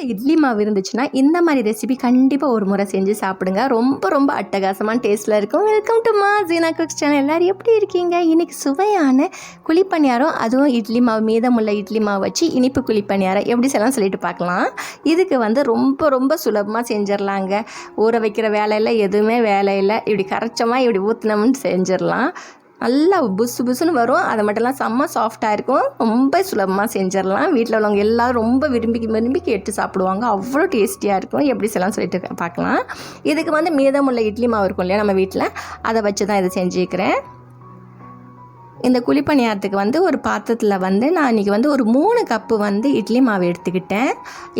வீட்டில் இட்லி மாவு இருந்துச்சுன்னா இந்த மாதிரி ரெசிபி கண்டிப்பாக ஒரு முறை செஞ்சு சாப்பிடுங்க. ரொம்ப ரொம்ப அட்டகாசமான டேஸ்ட்டில் இருக்கும். வெல்கம் டு மா ஜீனா குக்ஸ் சேனல் எல்லோரும் எப்படி இருக்கீங்க? இன்றைக்கி சுவையான குழிப்பணியாரம் அதுவும் இட்லி மாவு மீதமுள்ள இட்லி மாவு வச்சு இனிப்பு குழிப்பணியாரம் எப்படி செய்யலாம் சொல்லிட்டு பார்க்கலாம். இதுக்கு வந்து ரொம்ப ரொம்ப சுலபமாக செஞ்சிடலாங்க. ஊற வைக்கிற வேலையில் எதுவுமே வேலையில் இப்படி கரைச்சமாக இப்படி ஊற்றினோம்னு செஞ்சிடலாம். நல்லா புசு புசுன்னு வரும். அதை மட்டும்லாம் செம்ம சாஃப்டாக இருக்கும். ரொம்ப சுலபமாக செஞ்சிடலாம். வீட்டில் உள்ளவங்க எல்லோரும் ரொம்ப விரும்பி விரும்பி கேட்டு சாப்பிடுவாங்க. அவ்வளோ டேஸ்டியாக இருக்கும். எப்படி செய்யலாம் சொல்லிட்டு பார்க்கலாம். இதுக்கு வந்து மீதமுள்ள இட்லி மாவு இருக்கும் இல்லையா நம்ம வீட்டில் அதை வச்சு தான் இதை செஞ்சுக்கிறேன். இந்த குழிப்பணியாரத்துக்கு வந்து ஒரு பாத்திரத்தில் வந்து நான் இன்றைக்கி வந்து ஒரு மூணு கப்பு வந்து இட்லி மாவு எடுத்துக்கிட்டேன்.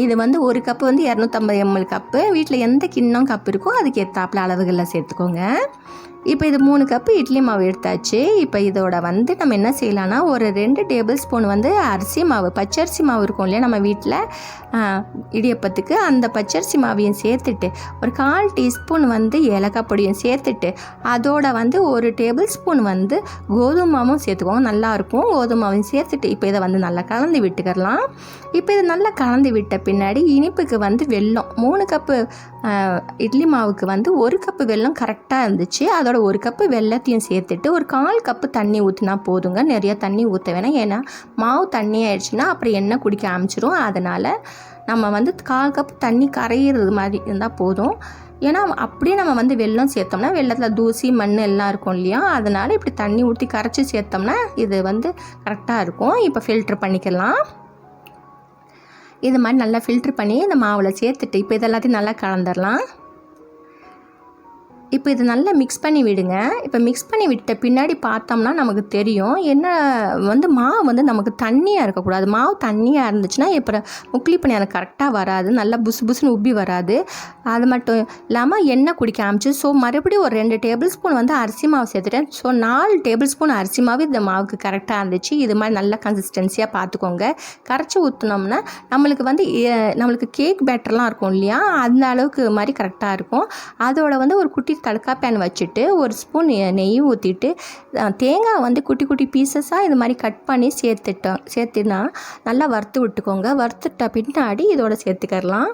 இது வந்து ஒரு கப்பு வந்து இரநூத்தம்பது எம்எல் கப்பு. வீட்டில் எந்த கிண்ணம் கப்பு இருக்கோ அதுக்கு ஏற்றாப்புல அளவுகளில் சேர்த்துக்கோங்க. இப்போ இது மூணு கப்பு இட்லி மாவு எடுத்தாச்சு. இப்போ இதோட வந்து நம்ம என்ன செய்யலாம்னா ஒரு ரெண்டு டேபிள் ஸ்பூன் வந்து அரிசி மாவு பச்சரிசி மாவு இருக்கும் இல்லையா நம்ம வீட்டில் இடியப்பத்துக்கு அந்த பச்சரிசி மாவையும் சேர்த்துட்டு ஒரு கால் டீஸ்பூன் வந்து ஏலக்காய் பொடியும் சேர்த்துட்டு அதோட வந்து ஒரு டேபிள் ஸ்பூன் வந்து கோதுமை மாவும் சேர்த்துக்கோங்க நல்லாயிருக்கும் கோதுமை மாவையும் சேர்த்துட்டு இப்போ இதை வந்து நல்லா கலந்து விட்டுக்கிறலாம் இப்போ இது நல்லா கலந்து விட்ட பின்னாடி இனிப்புக்கு வந்து வெல்லம். மூணு கப்பு இட்லி மாவுக்கு வந்து ஒரு கப்பு வெல்லம் கரெக்டாக இருந்துச்சு. அதோட ஒரு கப்பு வெள்ளத்தையும் சேர்த்துட்டு ஒரு கால் கப்பு தண்ணி ஊற்றினா போதுங்க. நிறையா தண்ணி ஊற்ற வேணாம். ஏன்னா மாவு தண்ணி ஆயிடுச்சுன்னா அப்புறம் எண்ணெய் குடிக்க ஆரம்பிச்சிரும். அதனால் நம்ம வந்து கால் கப்பு தண்ணி கரையிறது மாதிரி இருந்தால் போதும். ஏன்னா அப்படியே நம்ம வந்து வெள்ளம் சேர்த்தோம்னா வெள்ளத்தில் தூசி மண் எல்லாம் இருக்கும் இல்லையா? அதனால் இப்படி தண்ணி ஊற்றி கரைச்சி சேர்த்தோம்னா இது வந்து கரெக்டாக இருக்கும். இப்போ ஃபில்ட்ரு பண்ணிக்கலாம். இது மாதிரி நல்லா ஃபில்ட்ரு பண்ணி இந்த மாவில் சேர்த்துட்டு இப்போ இதெல்லாத்தையும் நல்லா கலந்துடலாம் இப்போ இது நல்லா மிக்ஸ் பண்ணி விடுங்க. இப்போ மிக்ஸ் பண்ணி விட்ட பின்னாடி பார்த்தோம்னா நமக்கு தெரியும். என்ன வந்து மாவு வந்து நமக்கு தண்ணியாக இருக்கக்கூடாது. மாவு தண்ணியாக இருந்துச்சுன்னா இப்போ முக்லி பணியாரம் கரெக்டாக வராது. நல்லா புசு புசுன்னு உப்பி வராது. அது மட்டும் இல்லாமல் எண்ணெய் குடிக்க ஆரம்பிச்சு ஸோ மறுபடியும் ஒரு ரெண்டு டேபிள் ஸ்பூன் வந்து அரிசி மாவு சேர்த்துட்டேன். ஸோ நாலு டேபிள் ஸ்பூன் அரிசி மாவு இந்த மாவுக்கு கரெக்டாக இருந்துச்சு. இது மாதிரி நல்ல கன்சிஸ்டன்சியாக பார்த்துக்கோங்க. கரைச்சி ஊற்றினோம்னா நம்மளுக்கு வந்து நம்மளுக்கு கேக் பேட்டர்லாம் இருக்கும் இல்லையா? அந்த அளவுக்கு மாதிரி கரெக்டாக இருக்கும். அதோட வந்து ஒரு குட்டி தடுக்கா பேன் வச்சுட்டு ஒரு ஸ்பூன் நெய் ஊற்றிட்டு தேங்காய் வந்து குட்டி குட்டி பீசஸாக இது மாதிரி கட் பண்ணி சேர்த்துட்டோம். சேர்த்துனா நல்லா வறுத்து விட்டுக்கோங்க. வறுத்துட்ட பின்னாடி இதோட சேர்த்துக்கரலாம்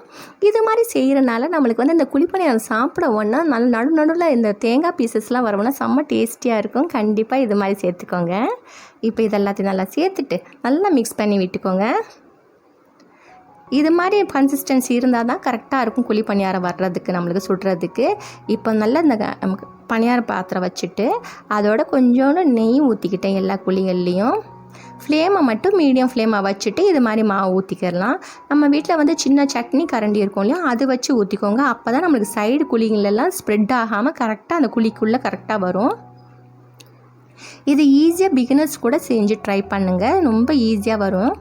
இது மாதிரி செய்கிறனால நம்மளுக்கு வந்து இந்த குழிப்பணியாரம் சாப்பிட ஒன்றா நல்ல நடு நடுவில் இந்த தேங்காய் பீசஸ்லாம் வரவுன்னா செம்ம டேஸ்டியாக இருக்கும். கண்டிப்பாக இது மாதிரி சேர்த்துக்கோங்க. இப்போ இதெல்லாத்தையும் நல்லா சேர்த்துட்டு நல்லா மிக்ஸ் பண்ணி விட்டுக்கோங்க. இது மாதிரி கன்சிஸ்டன்சி இருந்தால் தான் கரெக்டாக இருக்கும் குழி பணியாரம் வர்றதுக்கு நம்மளுக்கு சுடுறதுக்கு. இப்போ நல்லா இந்த நமக்கு பணியார பாத்திரம் வச்சுட்டு அதோட கொஞ்சோண்டு நெய் ஊற்றிக்கிட்டேன் எல்லா குழிகள்லேயும். ஃப்ளேமை மட்டும் மீடியம் ஃப்ளேமாக வச்சுட்டு இது மாதிரி மாவு ஊற்றிக்கிறலாம் நம்ம வீட்டில் வந்து சின்ன சட்னி கரண்டி இருக்கும் இல்லையா அது வச்சு ஊற்றிக்கோங்க அப்போ தான் நம்மளுக்கு சைடு குழிங்களெல்லாம் ஸ்ப்ரெட் ஆகாமல் கரெக்டாக அந்த குழிக்குள்ளே கரெக்டாக வரும். இது ஈஸியாக பிகினர்ஸ் கூட செஞ்சு ட்ரை பண்ணுங்கள் ரொம்ப ஈஸியாக வரும்.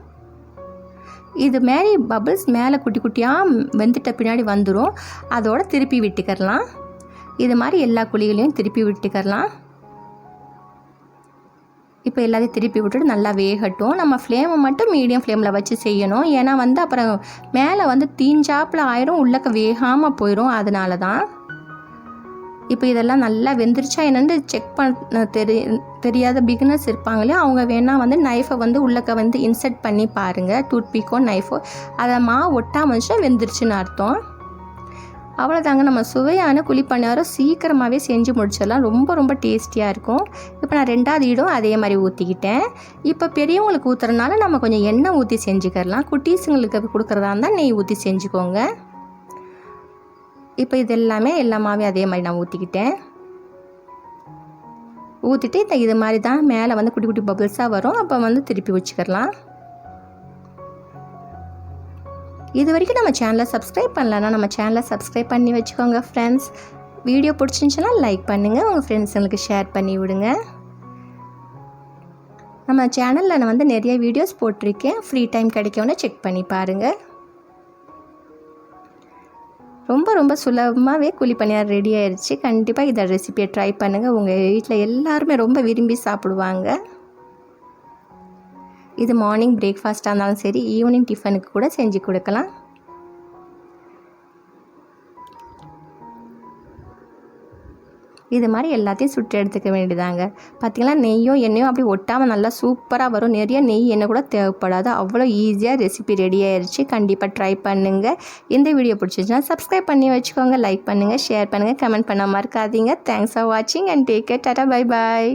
இது மாரி பபிள்ஸ் மேலே குட்டி குட்டியாக வெந்துட்ட பின்னாடி வந்துடும் அதோட திருப்பி விட்டுக்கரலாம் இது மாதிரி எல்லா குழிகளையும் திருப்பி விட்டுக்கரலாம் இப்போ எல்லாத்தையும் திருப்பி விட்டுட்டு நல்லா வேகட்டும். நம்ம ஃப்ளேமை மட்டும் மீடியம் ஃப்ளேமில் வச்சு செய்யணும். ஏன்னா வந்து அப்புறம் மேலே வந்து தீஞ்சாப்பில் ஆயிரும் உள்ளக்க வேகாமல் போயிடும் அதனால தான் இப்போ இதெல்லாம் நல்லா வெந்துருச்சா என்னென்னு செக் பண்ண தெரி தெரியாத பிகினர்ஸ் இருப்பாங்களே அவங்க வேணால் வந்து நைஃபை வந்து உள்ளக்க வந்து இன்செர்ட் பண்ணி பாருங்கள் டூத்பீக்கோ நைஃபோ அதை மா ஒட்டாமல் இருந்துச்சுன்னா வெந்துருச்சுன்னு அர்த்தம். அவ்வளோதாங்க நம்ம சுவையான குழிப்பணியாரம் சீக்கிரமாகவே செஞ்சு முடிச்சிடலாம். ரொம்ப ரொம்ப டேஸ்டியாக இருக்கும். இப்போ நான் ரெண்டாவது இடம் அதே மாதிரி ஊற்றிக்கிட்டேன் இப்போ பெரியவங்களுக்கு ஊற்றுறதுனால நம்ம கொஞ்சம் எண்ணெய் ஊற்றி செஞ்சுக்கிறலாம். குட்டீஸுங்களுக்கு கொடுக்குறதா இருந்தால் நெய் ஊற்றி செஞ்சுக்கோங்க. இப்போ இது எல்லாமே எல்லாமாவே அதே மாதிரி நான் ஊற்றிக்கிட்டேன் ஊற்றிட்டு இந்த இது மாதிரி தான் மேலே வந்து குட்டி குட்டி பபிள்ஸாக வரும். அப்போ வந்து திருப்பி வச்சுக்கலாம். இது வரைக்கும் நம்ம சேனலை சப்ஸ்கிரைப் பண்ணலன்னா நம்ம சேனலை சப்ஸ்கிரைப் பண்ணி வச்சுக்கோங்க ஃப்ரெண்ட்ஸ் வீடியோ பிடிச்சிருந்துச்சுன்னா லைக் பண்ணுங்கள் உங்கள் ஃப்ரெண்ட்ஸுங்களுக்கு ஷேர் பண்ணி விடுங்க. நம்ம சேனலில் நான் வந்து நிறைய வீடியோஸ் போட்டிருக்கேன். ஃப்ரீ டைம் கிடைக்கும்னு செக் பண்ணி பாருங்கள் ரொம்ப ரொம்ப சுலபமாகவே குழி பணியார் ரெடி ஆயிடுச்சு கண்டிப்பாக இதை ரெசிபியை ட்ரை பண்ணுங்கள் உங்கள் வீட்டில் எல்லாருமே ரொம்ப விரும்பி சாப்பிடுவாங்க. இது மார்னிங் பிரேக்ஃபாஸ்ட்டாக இருந்தாலும் சரி ஈவினிங் டிஃபனுக்கு கூட செஞ்சு கொடுக்கலாம். இது மாதிரி எல்லாத்தையும் சுட்டு எடுத்துக்க வேண்டியதாங்க. பார்த்திங்கன்னா நெய்யும் எண்ணெயும் அப்படி ஒட்டாமல் நல்லா சூப்பராக வரும். நிறைய நெய் எண்ணெய் கூட தேவைப்படாது. அவ்வளோ ஈஸியாக ரெசிபி ரெடி ஆயிடுச்சு கண்டிப்பாக ட்ரை பண்ணுங்கள் இந்த வீடியோ பிடிச்சிருச்சுன்னா சப்ஸ்கிரைப் பண்ணி வச்சுக்கோங்க. லைக் பண்ணுங்கள் ஷேர் பண்ணுங்கள் கமெண்ட் பண்ண மறக்காதீங்க தேங்க்ஸ் ஃபார் வாட்சிங் and take care tata bye bye